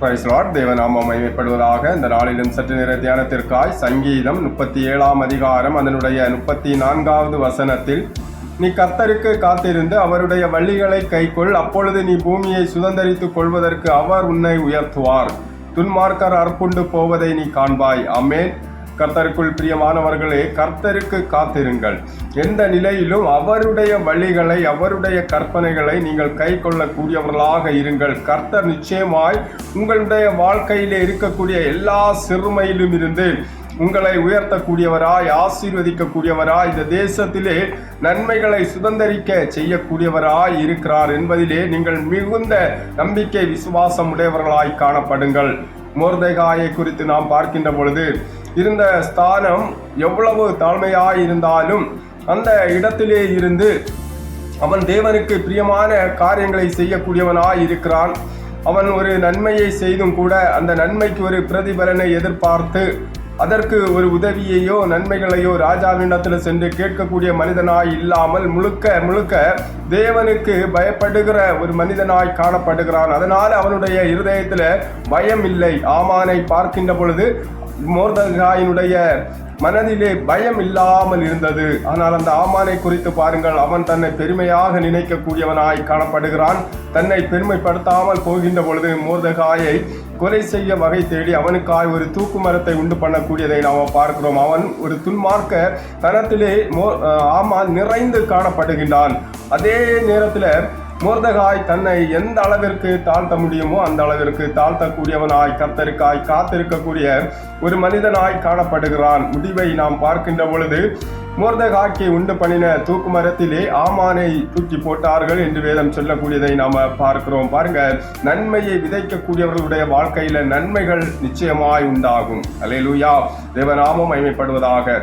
பிரைஸ்லாட் தேவநாமம் மகிமைப்படுவதாக இந்த நாளிலும் சற்று நேர தியானத்திற்காய் சங்கீதம் முப்பத்தி ஏழாம் அதிகாரம் அதனுடைய முப்பத்தி நான்காவது வசனத்தில் நீ கர்த்தருக்கு காத்திருந்து அவருடைய வள்ளிகளை கைக்கொள் அப்பொழுது நீ பூமியை சுதந்தரித்துக் கொள்வதற்கு அவர் உன்னை உயர்த்துவார். துன்மார்க்கர் அற்புண்டு போவதை நீ காண்பாய். அமேன் கர்த்தருக்குள் பிரியமானவர்களே கர்த்தருக்கு காத்திருங்கள். எந்த நிலையிலும் அவருடைய வழிகளை அவருடைய கற்பனைகளை நீங்கள் கை கொள்ளக்கூடியவர்களாக இருங்கள். கர்த்தர் நிச்சயமாய் உங்களுடைய வாழ்க்கையிலே இருக்கக்கூடிய எல்லா சிறுமையிலும் இருந்து உங்களை உயர்த்தக்கூடியவராய் ஆசீர்வதிக்கக்கூடியவராய் இந்த தேசத்திலே நன்மைகளை சுதந்திரிக்க செய்யக்கூடியவராய் இருக்கிறார் என்பதிலே நீங்கள் மிகுந்த நம்பிக்கை விசுவாசம் உடையவர்களாய் காணப்படுங்கள். மோர்தேகாயை குறித்து நாம் பார்க்கின்ற பொழுது இருந்த ஸ்தானம் எவ்வளவு தாழ்மையாய் இருந்தாலும் அந்த இடத்திலே இருந்து அவன் தேவனுக்கு பிரியமான காரியங்களை செய்யக்கூடியவனாய் இருக்கிறான் அவன் ஒரு நன்மையை செய்தும் கூட அந்த நன்மைக்கு ஒரு பிரதிபலனை எதிர்பார்த்து அதற்கு ஒரு உதவியையோ நன்மைகளையோ ராஜாவினிடத்தில் சென்று கேட்கக்கூடிய மனிதனாய் இல்லாமல் முழுக்க முழுக்க தேவனுக்கு பயப்படுகிற ஒரு மனிதனாய் காணப்படுகிறான். அதனால் அவனுடைய இருதயத்தில் பயம் இல்லை. ஆமானை பார்க்கின்ற பொழுது மோர்தகாயினுடைய மனதிலே பயம் இல்லாமல் இருந்தது. ஆனால் அந்த ஆமானை குறித்து பாருங்கள் அவன் தன்னை பெருமையாக நினைக்கக்கூடியவனாய் காணப்படுகிறான். தன்னை பெருமைப்படுத்தாமல் போகின்ற பொழுது மோர்தகாயை கொலை செய்ய வகை தேடி அவனுக்காய் ஒரு தூக்கு மரத்தை உண்டு பண்ணக்கூடியதை நாம் பார்க்கிறோம். அவன் ஒரு துன்மார்க்க தனத்திலே மோ ஆமான் நிறைந்து காணப்படுகின்றான். அதே நேரத்தில் மோர்தகாய் தன்னை எந்த அளவிற்கு தாழ்த்த முடியுமோ அந்த அளவிற்கு தாழ்த்தக்கூடியவனாய் கர்த்தருக்காய் காத்திருக்கக்கூடிய ஒரு மனிதனாய் காணப்படுகிறான். முடிவை நாம் பார்க்கின்ற பொழுது மோர்தகாக்கை உண்டு பண்ணின தூக்கு மரத்திலே ஆமானை தூக்கி போட்டார்கள் என்று வேதம் சொல்லக்கூடியதை நாம பார்க்கிறோம். பாருங்க நன்மையை விதைக்கக்கூடியவர்களுடைய வாழ்க்கையில நன்மைகள் நிச்சயமாய் உண்டாகும். அலையலூயா தேவநாமம் அமைமைப்படுவதாக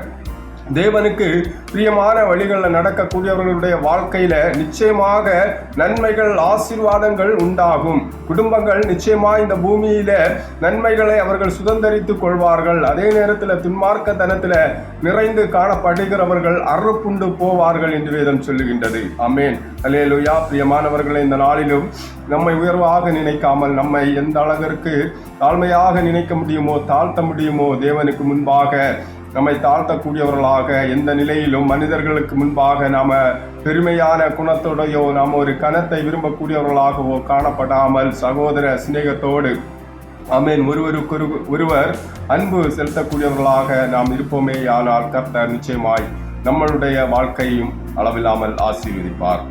தேவனுக்கு பிரியமான வழிகளில் நடக்கக்கூடியவர்களுடைய வாழ்க்கையில் நிச்சயமாக நன்மைகள் ஆசீர்வாதங்கள் உண்டாகும். குடும்பங்கள் நிச்சயமாக இந்த பூமியில் நன்மைகளை அவர்கள் சுதந்திரித்து கொள்வார்கள். அதே நேரத்தில் துன்மார்க்கத்தனத்தில் நிறைந்து காணப்படுகிறவர்கள் அறுப்புண்டு போவார்கள் என்று வேதம் சொல்லுகின்றது. அமேன் அலேலுயா பிரியமானவர்களை இந்த நாளிலும் நம்மை உயர்வாக நினைக்காமல் நம்மை எந்த அளவிற்கு தாழ்மையாக நினைக்க முடியுமோ தாழ்த்த முடியுமோ தேவனுக்கு முன்பாக நம்மை தாழ்த்தக்கூடியவர்களாக எந்த நிலையிலும் மனிதர்களுக்கு முன்பாக நாம பெருமையான குணத்தோடையோ நாம் ஒரு கணத்தை விரும்பக்கூடியவர்களாகவோ காணப்படாமல் சகோதர சிநேகத்தோடு அமேன் ஒருவருக்கு ஒருவர் அன்பு செலுத்தக்கூடியவர்களாக நாம் இருப்போமே ஆனால் கர்த்தர் நிச்சயமாய் நம்மளுடைய வாழ்க்கையும் அளவில்லாமல் ஆசீர்வதிப்பார்.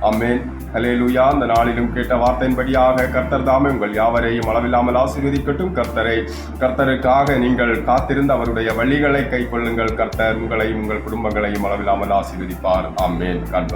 அம்மேன் ஹலேலுயா அந்த நாளிலும் கேட்ட வார்த்தையின்படியாக கர்த்தர் தாமே உங்கள் யாவரையும் அளவில்லாமல் ஆசீர்வதிக்கட்டும் கர்த்தரை. கர்த்தருக்காக நீங்கள் காத்திருந்து அவருடைய வழிகளை கைக்கொள்ளுங்கள். கர்த்தர் உங்களையும் உங்கள் குடும்பங்களையும் அளவில்லாமல் ஆசீர்வதிப்பார். ஆமேன். காட்